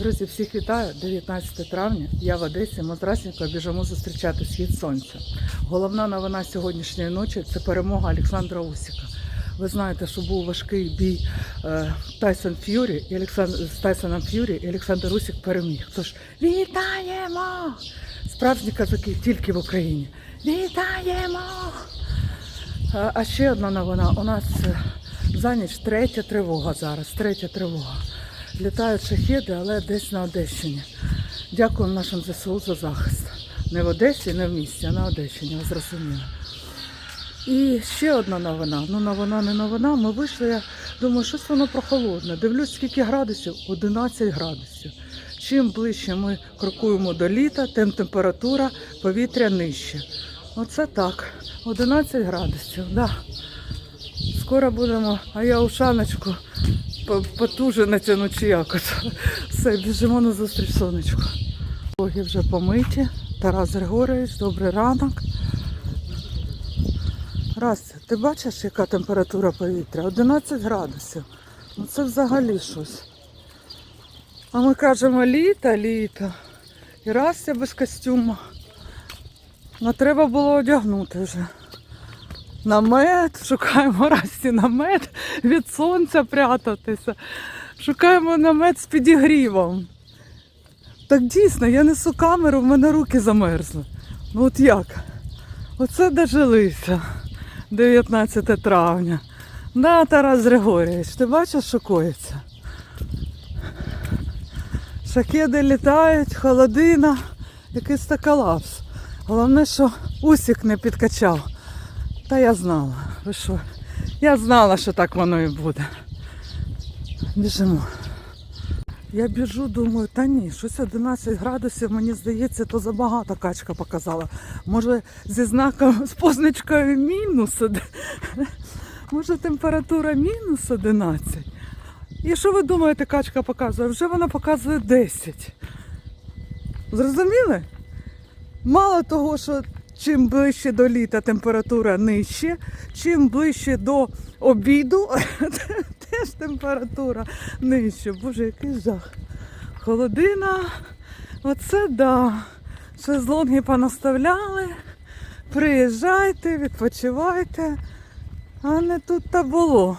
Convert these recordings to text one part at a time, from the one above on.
Друзі, всіх вітаю. 19 травня. Я в Одесі. Ми з біжимо зустрічати схід сонця. Головна новина сьогоднішньої ночі це перемога Олександра Усіка. Ви знаєте, що був важкий бій е, Тайсон Ф'юрі і Олександр з Тайсоном Ф'юрі і Олександр Усік переміг. Тож вітаємо! Справжні казаки тільки в Україні. Вітаємо! А, а ще одна новина. У нас е, за ніч третя тривога зараз. Третя тривога. Літають шахіди, але десь на Одещині. Дякуємо нашим ЗСУ за захист. Не в Одесі, не в місті, а на Одещині, ви зрозуміли. І ще одна новина. Ну, новина не новина. Ми вийшли, я думаю, щось воно прохолодне. Дивлюсь, скільки градусів? 11 градусів. Чим ближче ми крокуємо до літа, тим температура повітря нижче. Оце так. 11 градусів. Да. Скоро будемо, а я ушаночку по- потуже натягну чи якось. Все, біжимо на зустріч сонечку. Боги вже помиті. Тарас Григорович, добрий ранок. Растя, ти бачиш, яка температура повітря? 11 градусів. Ну це взагалі щось. А ми кажемо літо, літо. І Растя без костюму. Ну треба було одягнути вже. Намет, шукаємо Расті намет від сонця прятатися. Шукаємо намет з підігрівом. Так дійсно, я несу камеру, в мене руки замерзли. Ну от як? Оце дожилися 19 травня. Да, Тарас Григорійович, ти бачиш, що коїться? Шахеди літають, холодина, якийсь такалапс. Головне, що усік не підкачав. Та я знала, ви що? Я знала, що так воно і буде. Біжимо. Я біжу, думаю, та ні, щось 11 градусів, мені здається, то забагато качка показала. Може, зі знаком з позначкою мінус. Може, температура мінус 11. І що ви думаєте, качка показує? Вже вона показує 10. Зрозуміли? Мало того, що чим ближче до літа температура нижче, чим ближче до обіду, теж температура нижче. Боже, який жах. Холодина. Оце да. Шезлонги понаставляли. Приїжджайте, відпочивайте. А не тут та було.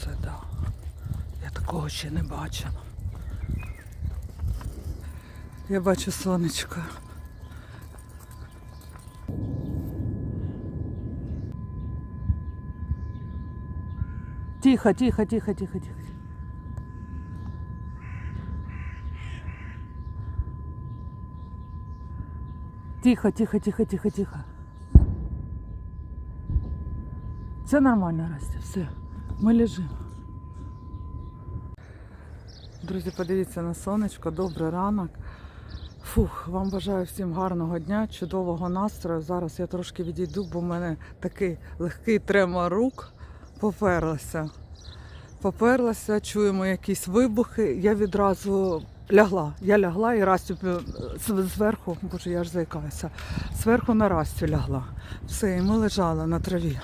Це да. Я такого ще не бачила. Я бачу сонечко. Тихо, тихо, тихо, тихо, тихо. Тихо, тихо, тихо, тихо, тихо. Все нормально, Растя, все. Ми лежимо. Друзі, подивіться на сонечко, добрий ранок. Фух, вам бажаю всім гарного дня, чудового настрою. Зараз я трошки відійду, бо в мене такий легкий трема рук поперлася. Поперлася, чуємо якісь вибухи. Я відразу лягла. Я лягла і Растю зверху, боже, я ж заїкаюся, зверху на Растю лягла. Все, і ми лежали на траві,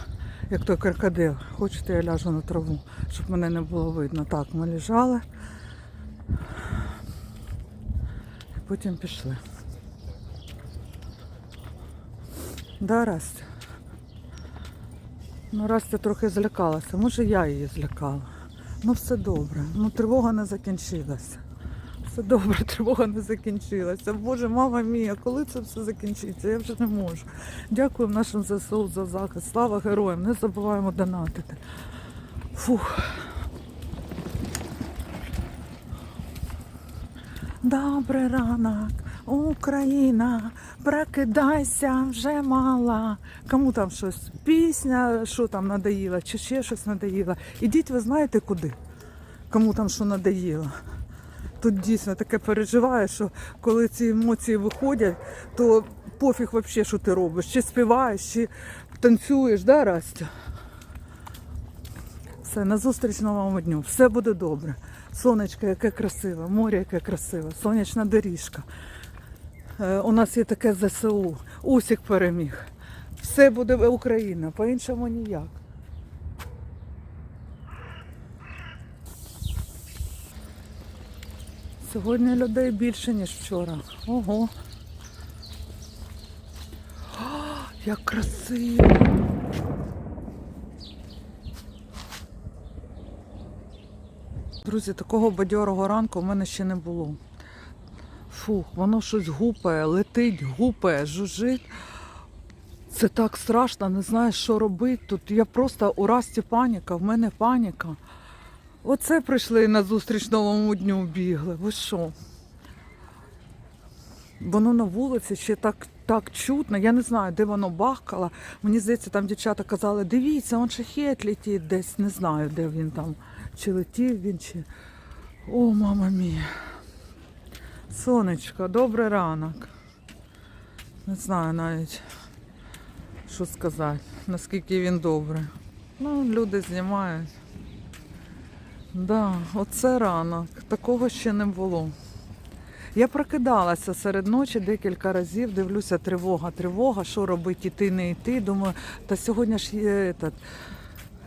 як той крокодил. Хочете, я ляжу на траву, щоб мене не було видно. Так, ми лежали. І потім пішли. Да, Растя? Ну, Растя трохи злякалася. Може, я її злякала. Ну, все добре. Ну, тривога не закінчилася. Все добре, тривога не закінчилася. Боже, мама мія, коли це все закінчиться? Я вже не можу. Дякую нашим ЗСУ за захист. Слава героям! Не забуваємо донатити. Фух. Добрий ранок, Україна, прокидайся вже мала. Кому там щось пісня, що там надоїла, чи ще щось надоїло. Ідіть, ви знаєте куди? Кому там що надоїло. Тут дійсно таке переживає, що коли ці емоції виходять, то пофіг взагалі, що ти робиш. Чи співаєш, чи танцюєш, да, Растя? Все, на зустріч новому дню. Все буде добре. Сонечко, яке красиве, море, яке красиве, сонячна доріжка. Е, у нас є таке ЗСУ. Усік переміг. Все буде Україна, по-іншому ніяк. Сьогодні людей більше, ніж вчора. Ого. О, як красиво. Друзі, такого бадьорого ранку в мене ще не було. Фух, воно щось гупає, летить, гупає, жужить. Це так страшно, не знаєш, що робити. Тут я просто у расті паніка, в мене паніка. Оце прийшли на зустріч новому дню бігли. Ви що? Воно на вулиці ще так, так чутно. Я не знаю, де воно бахкало. Мені здається, там дівчата казали, дивіться, он шахет летить десь. Не знаю, де він там. Чи летів він, чи. О, мама мія. Сонечко, добрий ранок. Не знаю навіть, що сказати, наскільки він добрий. Ну, люди знімають. Да, оце ранок. Такого ще не було. Я прокидалася серед ночі декілька разів, дивлюся, тривога, тривога, що робити, іти, не йти. Думаю, та сьогодні ж є этот,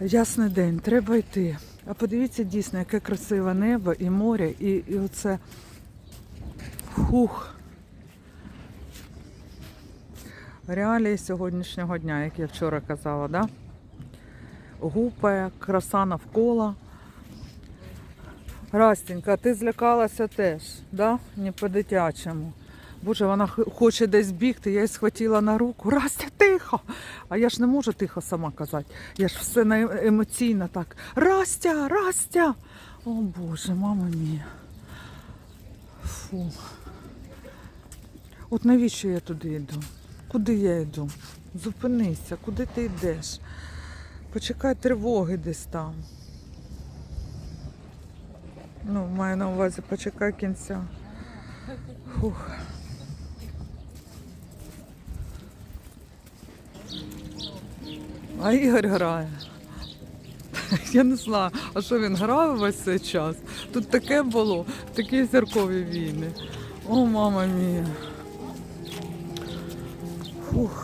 ясний день, треба йти. А подивіться дійсно, яке красиве небо і море, і, і оце хух. Реалії сьогоднішнього дня, як я вчора казала, да? гупає, краса навколо. Растенька, ти злякалася теж, да? Не по-дитячому. Боже, вона хоче десь бігти, я її схватила на руку. Растя, тихо! А я ж не можу тихо сама казати. Я ж все е- емоційно так. Растя, Растя! О Боже, мама мія. Фу. От навіщо я туди йду? Куди я йду? Зупинися, куди ти йдеш? Почекай тривоги десь там. Ну, маю на увазі, почекай кінця. Фух. А Ігор грає. Я не знаю, а що він грав весь цей час? Тут таке було, такі зіркові війни. О, мама мія. Фух.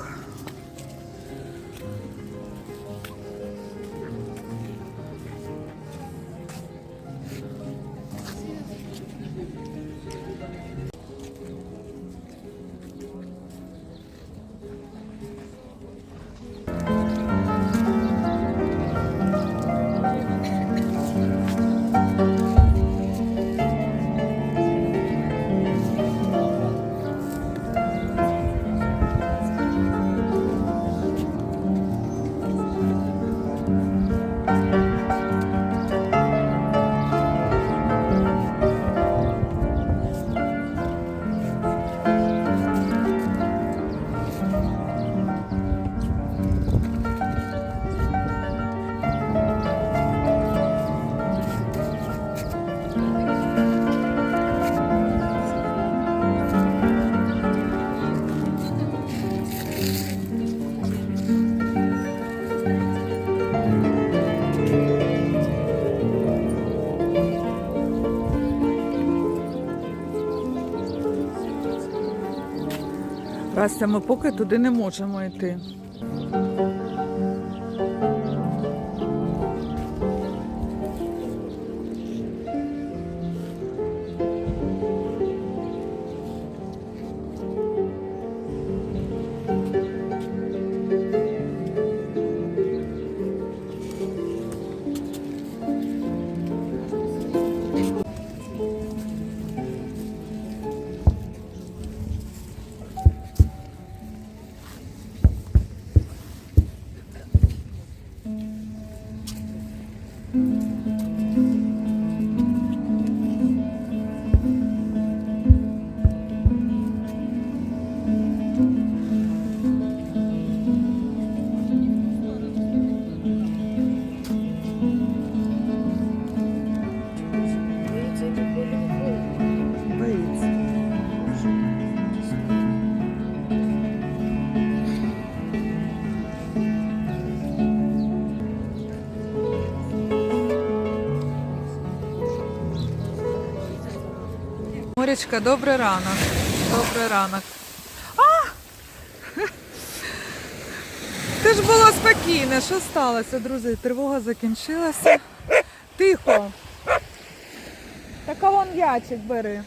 Растя, ми поки туди не можемо йти. Морячка, добрий ранок. Добрий ранок. А! Це ж було спокійно. Що сталося, друзі? Тривога закінчилася. Тихо. Так а вон ячик бери.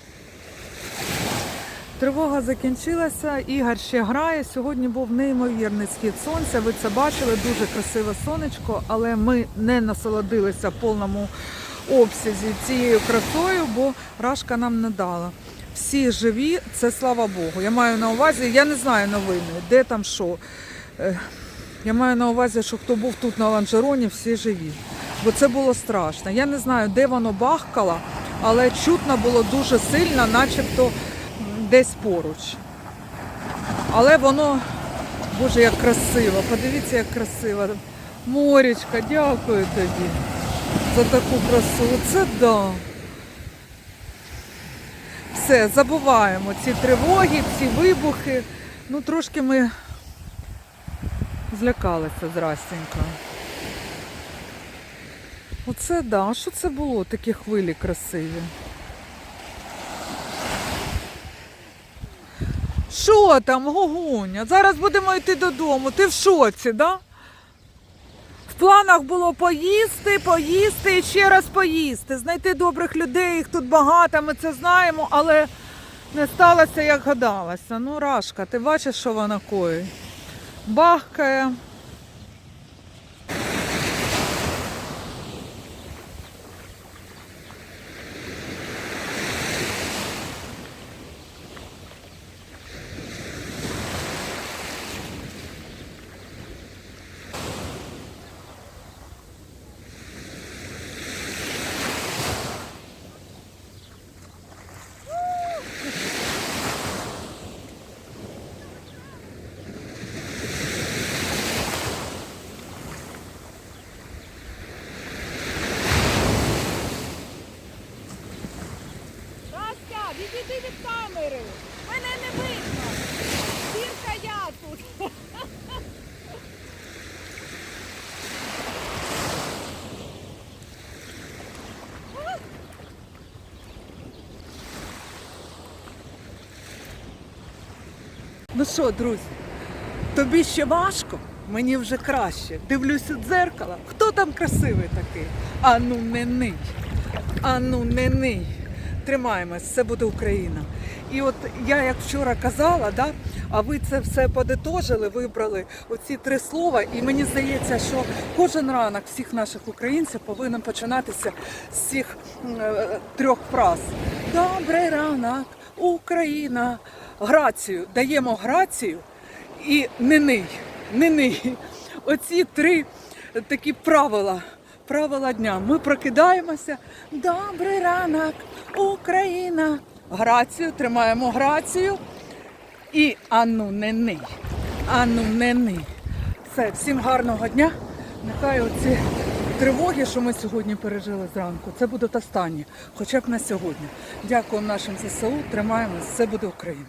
Тривога закінчилася, Ігор ще грає. Сьогодні був неймовірний схід сонця. Ви це бачили, дуже красиве сонечко, але ми не насолодилися повному обсязі цією красою, бо рашка нам не дала. Всі живі, це слава Богу. Я маю на увазі, я не знаю новини, де там що. Е, Я маю на увазі, що хто був тут на ланжероні, всі живі. Бо це було страшно. Я не знаю, де воно бахкало, але чутно було дуже сильно, начебто десь поруч. Але воно, боже, як красиво. Подивіться, як красиво. Морічка, дякую тобі за таку красу. Це да. Все, забуваємо ці тривоги, ці вибухи. Ну, трошки ми злякалися здрастенько. Оце да. Що це було? Такі хвилі красиві. Що там, Гогуня? Зараз будемо йти додому. Ти в шоці, да? Планах було поїсти, поїсти і ще раз поїсти. Знайти добрих людей, їх тут багато, ми це знаємо, але не сталося, як гадалося. Ну, Рашка, ти бачиш, що вона коїть? Бахкає. Растя, відійди від камери. Мене не видно. Тільки я тут. Ну що, друзі, тобі ще важко, мені вже краще. Дивлюсь у дзеркало. Хто там красивий такий? Ану не ний. Ану не ний. Тримаємось, це буде Україна. І от я як вчора казала, да, а ви це все подитожили, вибрали оці три слова. І мені здається, що кожен ранок всіх наших українців повинен починатися з цих е, трьох фраз. Добрий ранок, Україна. Грацію. Даємо грацію і не ний. Оці три такі правила. Правила дня. Ми прокидаємося. Добрий ранок, Україна. Грацію, тримаємо грацію. І ану не ний. Ану не. Все, всім гарного дня. Нехай оці тривоги, що ми сьогодні пережили зранку, це будуть останні, хоча б на сьогодні. Дякую нашим ЗСУ. Тримаємось. Це буде Україна.